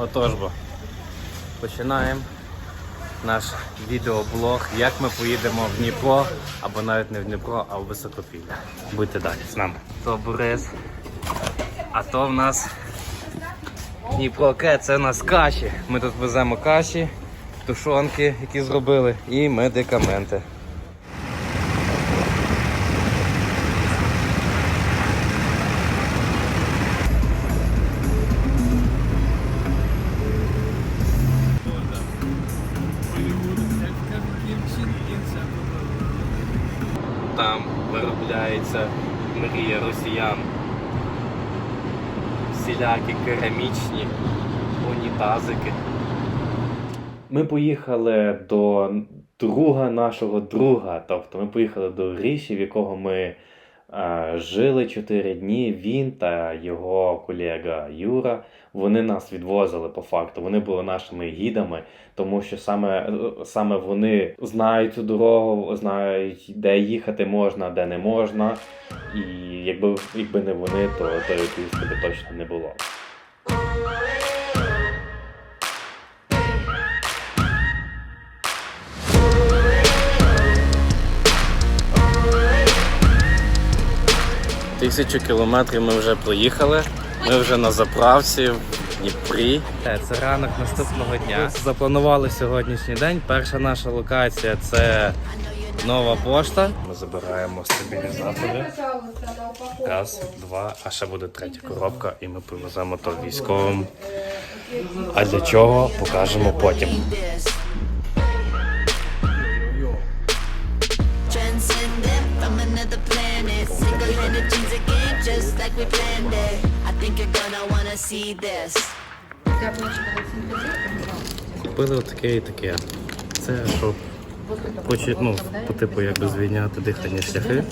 Отож бо. Починаємо наш відеоблог, як ми поїдемо в Дніпро, або навіть не в Дніпро, а в Високопілля. Будьте далі з нами. То Борис. А то в нас Дніпро Ке, це у нас каші. Ми тут веземо каші, тушонки, які зробили, і медикаменти. Там виробляється мрія росіян. Всілякі керамічні унітазики. Ми поїхали до друга нашого друга. Тобто ми поїхали до Гріші, в якого ми жили 4 дні. Він та його колега Юра. Вони нас відвозили по факту. Вони були нашими гідами, тому що саме, саме вони знають цю дорогу, знають, де їхати можна, де не можна. І якби, якби не вони, то тої поїздки точно не було. Тисячу кілометрів ми вже проїхали. Ми вже на заправці в Дніпрі. Це ранок наступного дня. Запланували сьогоднішній день. Перша наша локація це нова пошта. Ми забираємо стабілізатори. Раз, два, а ще буде третя коробка, і ми повеземо то військовим. А для чого покажемо потім. Just like we planned it. I think you're gonna wanna see this. Купили отаке і таке. Це щоб хоче, ну, по типу якби звільняти дихання шляхи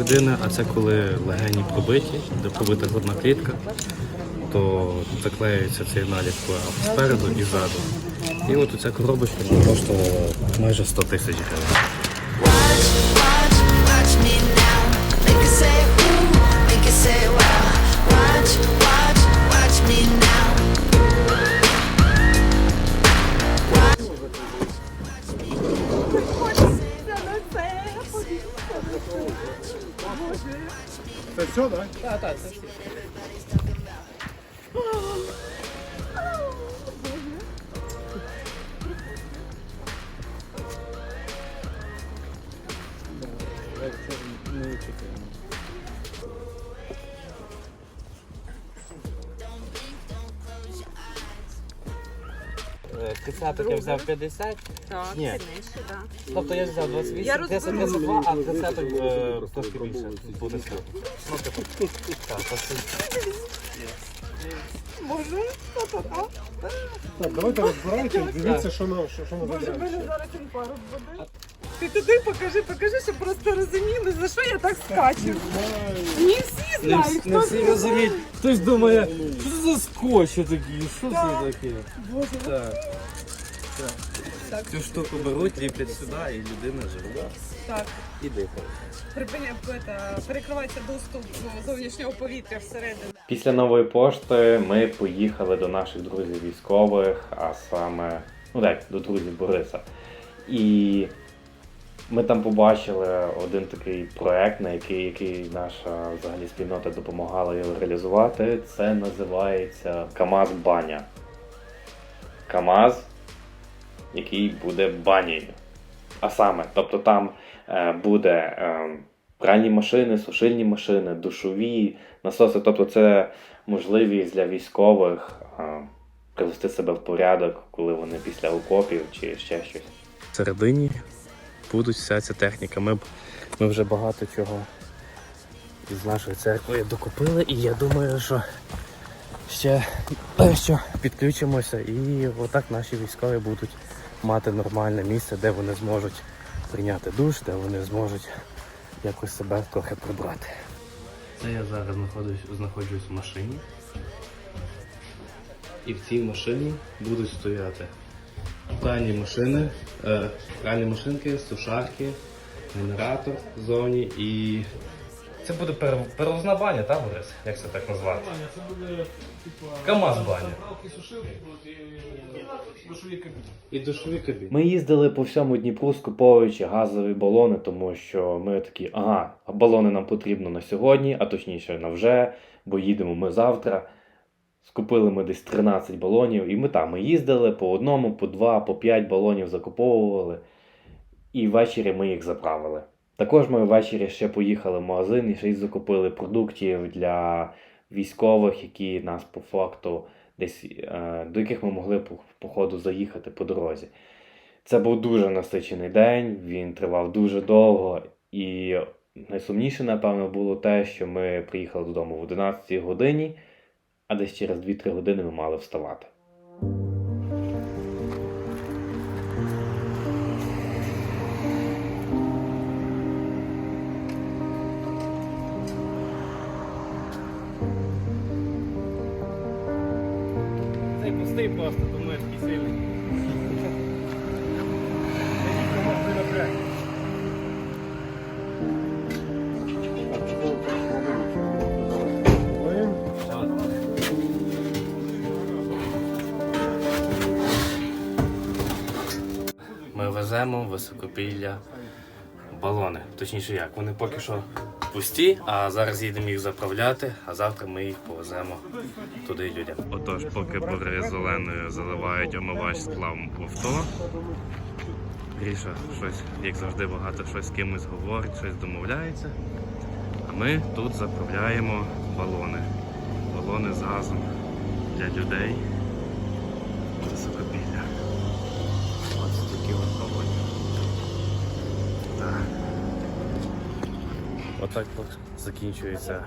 людини, а це коли легені пробиті, де пробита грудна клітка, то заклеюється цей наліпкою спереду і ззаду. І от оця коробочка коштувала майже 100 тисяч гривень. Тридцяток я взяв 50, Так, Ні. сильніше, так. тобто я взяв 28, 10, розберу. 32, а тридцяток е, трошки більше буде. Ну, типу, так, то це Може, та-та-та. Так, давайте розбирайте, дивіться, що на що, що на Боже, в забрати. мене зараз інфаркт буде. Ти туди покажи, покажи, щоб просто розуміли, за що я так скачу. Не всі Не, знають, не хто всі розуміють. Хтось думає, що це за скотчі такі, що це таке? Боже, Так. Так. Цю штуку беруть, ліплять сюди, і людина живе. так. І дихає. Припиняв, перекривається доступ до зовнішнього повітря всередину. Після нової пошти ми поїхали до наших друзів військових, а саме ну так, до друзів Бориса. І ми там побачили один такий проект, на який, який наша взагалі спільнота допомагала його реалізувати. Це називається КАМАЗ Баня. КАМАЗ, який буде банею. А саме, тобто там е, буде е, пральні машини, сушильні машини, душові, насоси. Тобто це можливість для військових е, привести себе в порядок, коли вони після окопів чи ще щось. Всередині будуть вся ця техніка. Ми, ми вже багато чого із нашої церкви докупили, і я думаю, що ще що підключимося, і отак наші військові будуть мати нормальне місце, де вони зможуть прийняти душ, де вони зможуть якось себе трохи прибрати. Це я зараз знаходжусь, знаходжусь в машині. І в цій машині будуть стояти пральні машини, е, пральні машинки, сушарки, генератор ззовні і Це буде пер... перевозна баня, так, Борис? Як це так назвати? Це буде, типу, КАМАЗ баня. Душові кабіни. І душові кабіни. Ми їздили по всьому Дніпру, скуповуючи газові балони, тому що ми такі, ага, балони нам потрібно на сьогодні, а точніше на вже, бо їдемо ми завтра. Скупили ми десь 13 балонів, і ми там їздили по одному, по два, по п'ять балонів закуповували. І ввечері ми їх заправили. Також ми ввечері ще поїхали в магазин і ще й закупили продуктів для військових, які нас по факту десь е, до яких ми могли по, по ходу заїхати по дорозі. Це був дуже насичений день, він тривав дуже довго. І найсумніше, напевно, було те, що ми приїхали додому в 11 годині, а десь через 2-3 години ми мали вставати. Цей пустий просто, тому я такий сильний. Високопілля балони. Точніше як, вони поки що пусті, а зараз їдемо їх заправляти, а завтра ми їх повеземо туди людям. Отож, поки бори з Оленою заливають омивач склав в авто. Гріша щось, як завжди, багато щось з кимось говорить, щось домовляється. А ми тут заправляємо балони. Балони з газом для людей. Високопілля. Отак от закінчується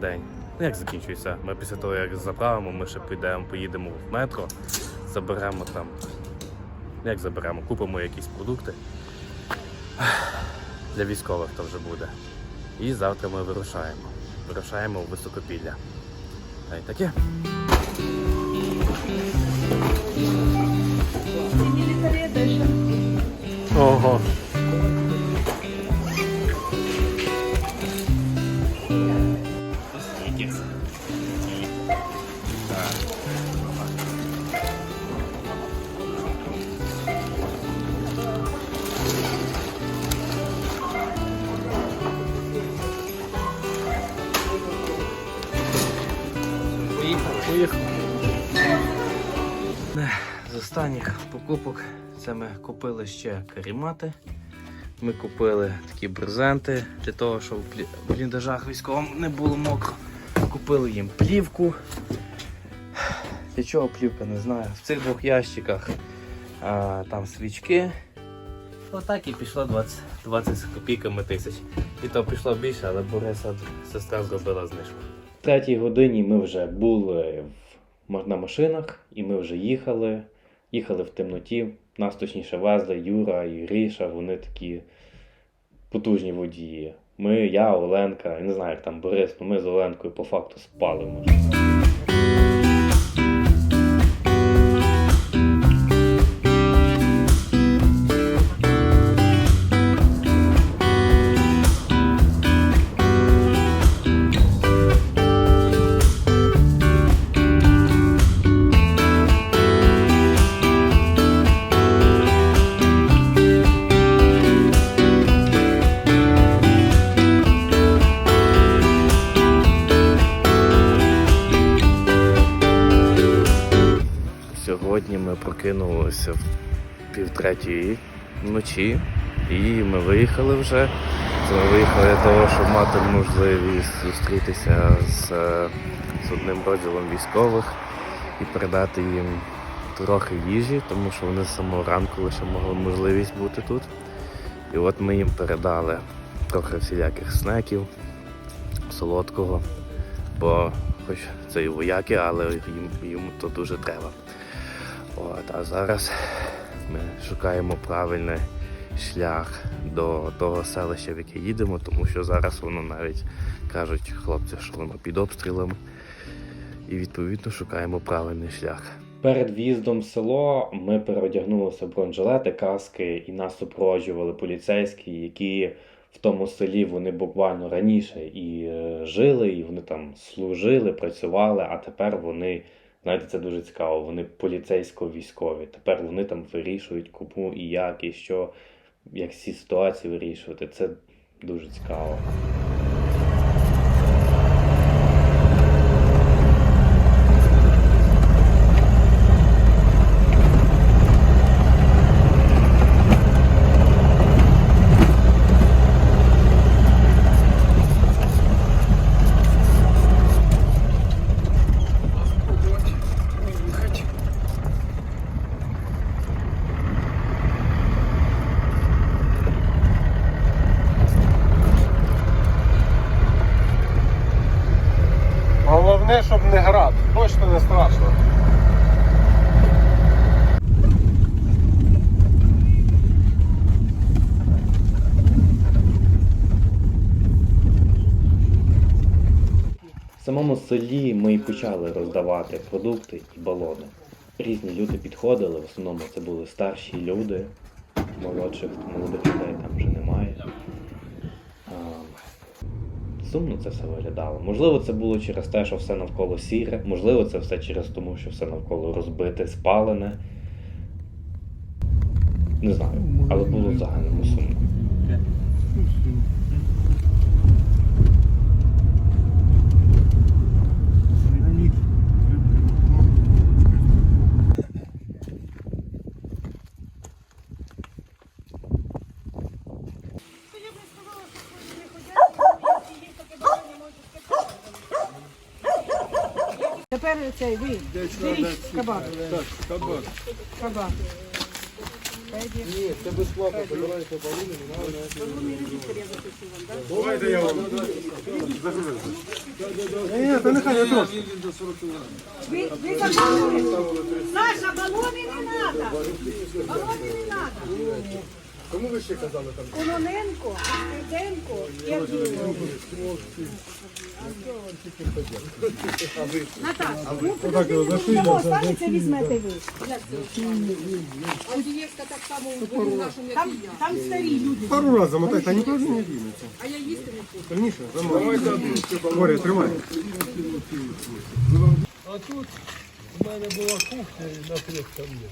день. Ну як закінчується? Ми після того, як заправимо, ми ще підемо, поїдемо в метро, заберемо там. ну, Як заберемо, купимо якісь продукти. Для військових то вже буде. І завтра ми вирушаємо. Вирушаємо в високопілля. Та й таке. Ого. З останніх покупок це ми купили ще карімати. Ми купили такі брезенти для того, щоб в бліндажах військовим не було мокро. Купили їм плівку. Для чого плівка, не знаю. В цих двох ящиках а, там свічки. Отак і пішло 20, 20 з копійками тисяч. І то пішло більше, але Бориса сестра зробила знижку. В третій годині ми вже були на машинах, і ми вже їхали. Їхали в темноті. Нас точніше везли Юра і Гріша, вони такі потужні водії. Ми, я, Оленка, я не знаю, як там Борис, але ми з Оленкою по факту спали. в Сьогодні ми прокинулися в півтретьої вночі і ми виїхали вже. Ми виїхали для того, щоб мати можливість зустрітися з, з одним розділом військових і передати їм трохи їжі, тому що вони з самого ранку лише мали можливість бути тут. І от ми їм передали трохи всіляких снеків, солодкого, бо хоч це і вояки, але їм, їм то дуже треба. От, а зараз ми шукаємо правильний шлях до того селища, в яке їдемо, тому що зараз воно навіть кажуть хлопці, що воно під обстрілом. І відповідно шукаємо правильний шлях. Перед в'їздом в село ми переодягнулися в бронежилети, каски і нас супроводжували поліцейські, які в тому селі вони буквально раніше і е, жили, і вони там служили, працювали, а тепер вони, знаєте, це дуже цікаво, вони поліцейсько-військові. Тепер вони там вирішують, кому і як, і що, як всі ситуації вирішувати. Це дуже цікаво. Головне, щоб не град. Точно не страшно. В самому селі ми і почали роздавати продукти і балони. Різні люди підходили, в основному це були старші люди, молодших молодих людей там вже немає. А, Сумно це все виглядало. Можливо, це було через те, що все навколо сіре, можливо, це все через тому, що все навколо розбите, спалене. Не знаю, але було в загальному сумно. Тепер цей ви. Беріть кабак. Кабак. Кабак. Ні, це безплатно, поливаєте балони, Давайте я вам. Ні, та нехай. Ви, ви забули. Саша, балони не треба. Балони не треба. Кому ви ще казали там? Кононенко, Степенко і Аділо. Наташа, ну Отак його куди зашили, того це останеться, візьмете ви. Там, там старі люди. Пару разів замотай, та ніколи не дінеться. А я їсти не хочу. Раніше, замотай. Боря, тримай. А тут в мене була кухня на трьох камнях.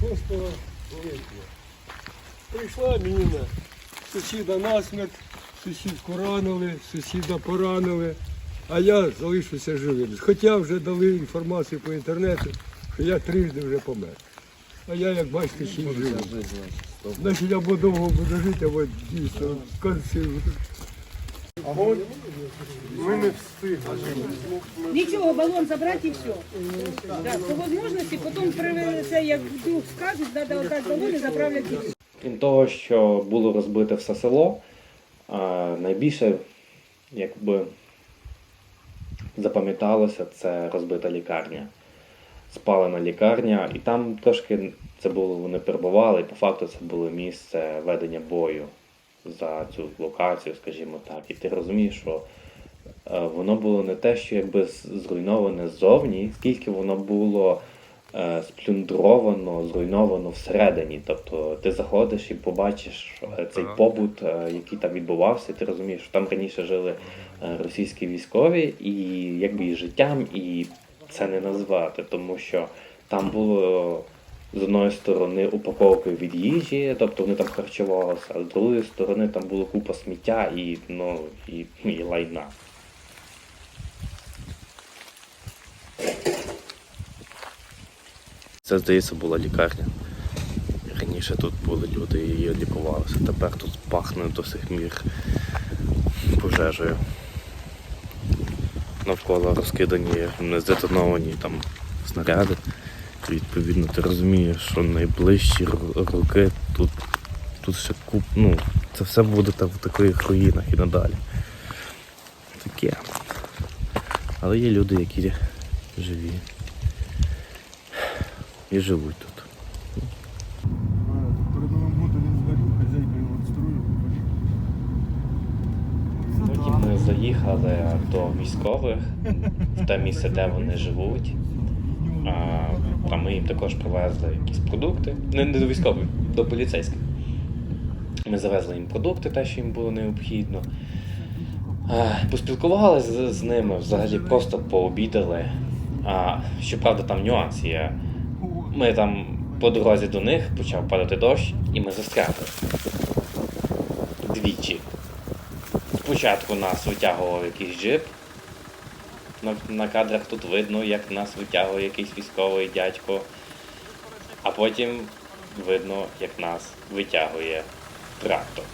6 липня. Прийшла міна, сусіда насмерть, сусідку ранили, сусіда поранили, а я залишився живим. Хоча вже дали інформацію по інтернету, що я трижди вже помер. А я, як бачите, ще й живий. Значить, або довго буду жити, або дійсно в кінці. Ми не встигли. Нічого, балон забрати і все. Так, по можливості, потім привезеться, як вдруг скажуть, треба отдати балон і заправлять їх. Крім того, що було розбите все село, найбільше якби запам'яталося це розбита лікарня. Спалена лікарня, і там трошки це було, вони перебували, і по факту це було місце ведення бою за цю локацію, скажімо так. І ти розумієш, що е, воно було не те, що якби зруйноване ззовні, скільки воно було сплюндровано, зруйновано всередині. Тобто ти заходиш і побачиш е, цей побут, е, який там відбувався, і ти розумієш, що там раніше жили е, російські військові, і якби і життям, і це не назвати, тому що там було. З одної сторони упаковки від їжі, тобто вони там харчувалися, а з другої сторони там було купа сміття і, ну, і, і лайна. Це, здається, була лікарня. Раніше тут були люди і лікувалися. Тепер тут пахне до сих мір пожежею. Навколо розкидані незетоновані там снаряди. Відповідно, ти розумієш, що найближчі роки тут, тут ще куп, ну, це все буде так, в таких руїнах і надалі. Таке. Але є люди, які живі і живуть тут. Перед Новим годом він згорів, хазяйка його відстроїв. Потім ми заїхали до військових в те місце, де вони живуть. А, ми їм також привезли якісь продукти. Не, не до військових, до поліцейських. Ми завезли їм продукти, те, що їм було необхідно. Поспілкувалися з, з ними, взагалі просто пообідали. А, щоправда, там нюанс є. Ми там по дорозі до них почав падати дощ, і ми застрягли. Двічі. Спочатку нас витягував якийсь джип. На, на кадрах тут видно, як нас витягує якийсь військовий дядько. А потім видно, як нас витягує трактор.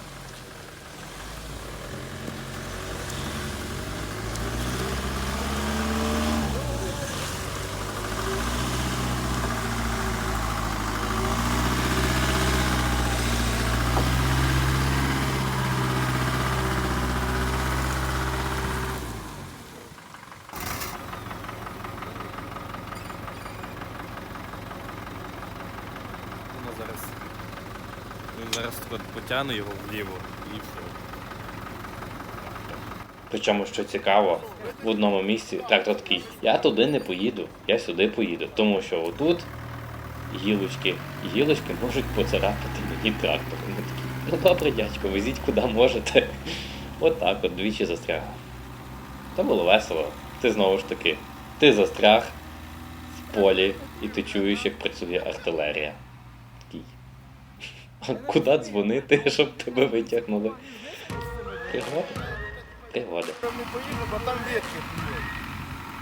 Воно зараз. От потягне його вліво і все. Причому, що цікаво, в одному місці трактор такий, я туди не поїду, я сюди поїду. Тому що отут гілочки, гілочки можуть поцарапати мені трактор. Ми такі, ну добре, дядько, везіть куди можете. Отак от двічі застряг. Та було весело. Ти знову ж таки, ти застряг в полі і ти чуєш, як працює артилерія. А куди дзвонити, щоб тебе витягнули? Пригоди. Пригоди. не поїду, бо там ветки.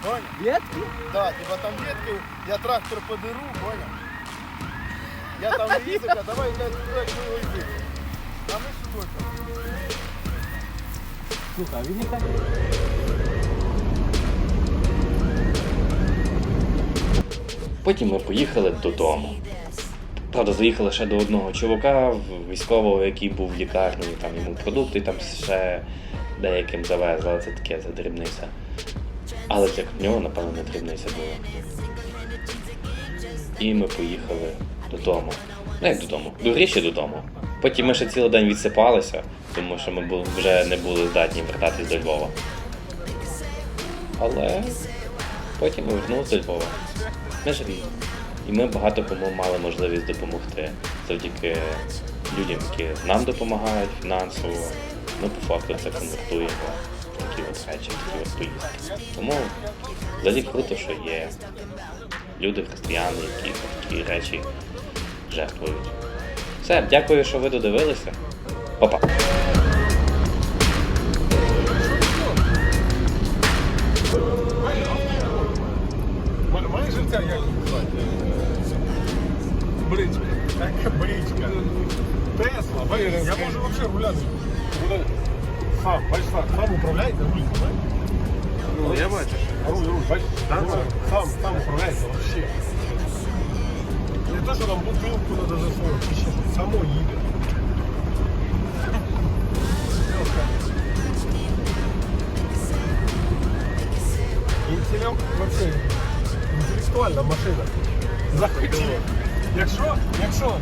Понял? Ветки? Да, типа там ветки, я трактор подеру, понял? Я там не їздив, давай я туди його йди. А ми сюди. Слухай, а він так. Потім ми поїхали додому. Правда, заїхали ще до одного чувака військового, який був в лікарні, там йому продукти там ще деяким завезли, це таке, це дрібниця. Але для нього, напевно, не дрібниця була. І ми поїхали додому. Ну як додому? До Гріші додому. Потім ми ще цілий день відсипалися, тому що ми вже не були здатні вертатись до Львова. Але потім ми вернулися до Львова. Ми живі. І ми багато кому мали можливість допомогти завдяки людям, які нам допомагають фінансово. Ми по факту це конвертуємо в такі от речі, такі от поїздки. Тому взагалі круто, що є люди, християни, які такі речі жертвують. Все, дякую, що ви додивилися. Па-па. Така бричка. Тесла, бачиш, я можу взагалі гуляти. Буду Сам, бачиш, сам, сам управляється руль, знаєш? Ну, я бачу. Руль, руль, бачиш? Ну, Сам, сам управляється вообще. Не то, що там бутилку треба засунути, чи ще щось, само їде. Інтелект вообще інтелектуальна машина. Захотів. Якщо, якщо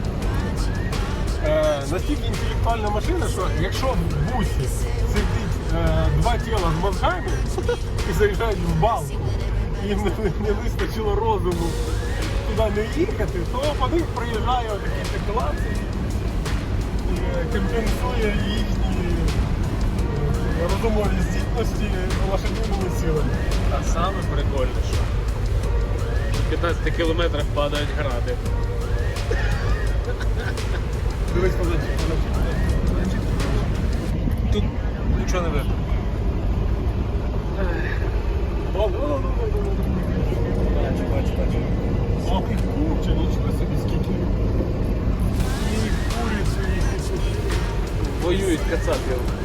е, настільки інтелектуальна машина, що якщо в бусі сидить е, два тіла з мозгами і заїжджають в балку, їм не, не вистачило розуму туди не їхати, то по них приїжджає отакий шоколад і е, компенсує їхні е, розумові здібності лошадиними силами. А саме прикольне, що в 15 кілометрах падають гради. Дивись позначі, позначі. Тут нічого не видно. О, о, о, о, о, о. Бачу, бачу, бачу. Ох, і курча, нічого собі скільки. І курицю, і Воюють кацапів.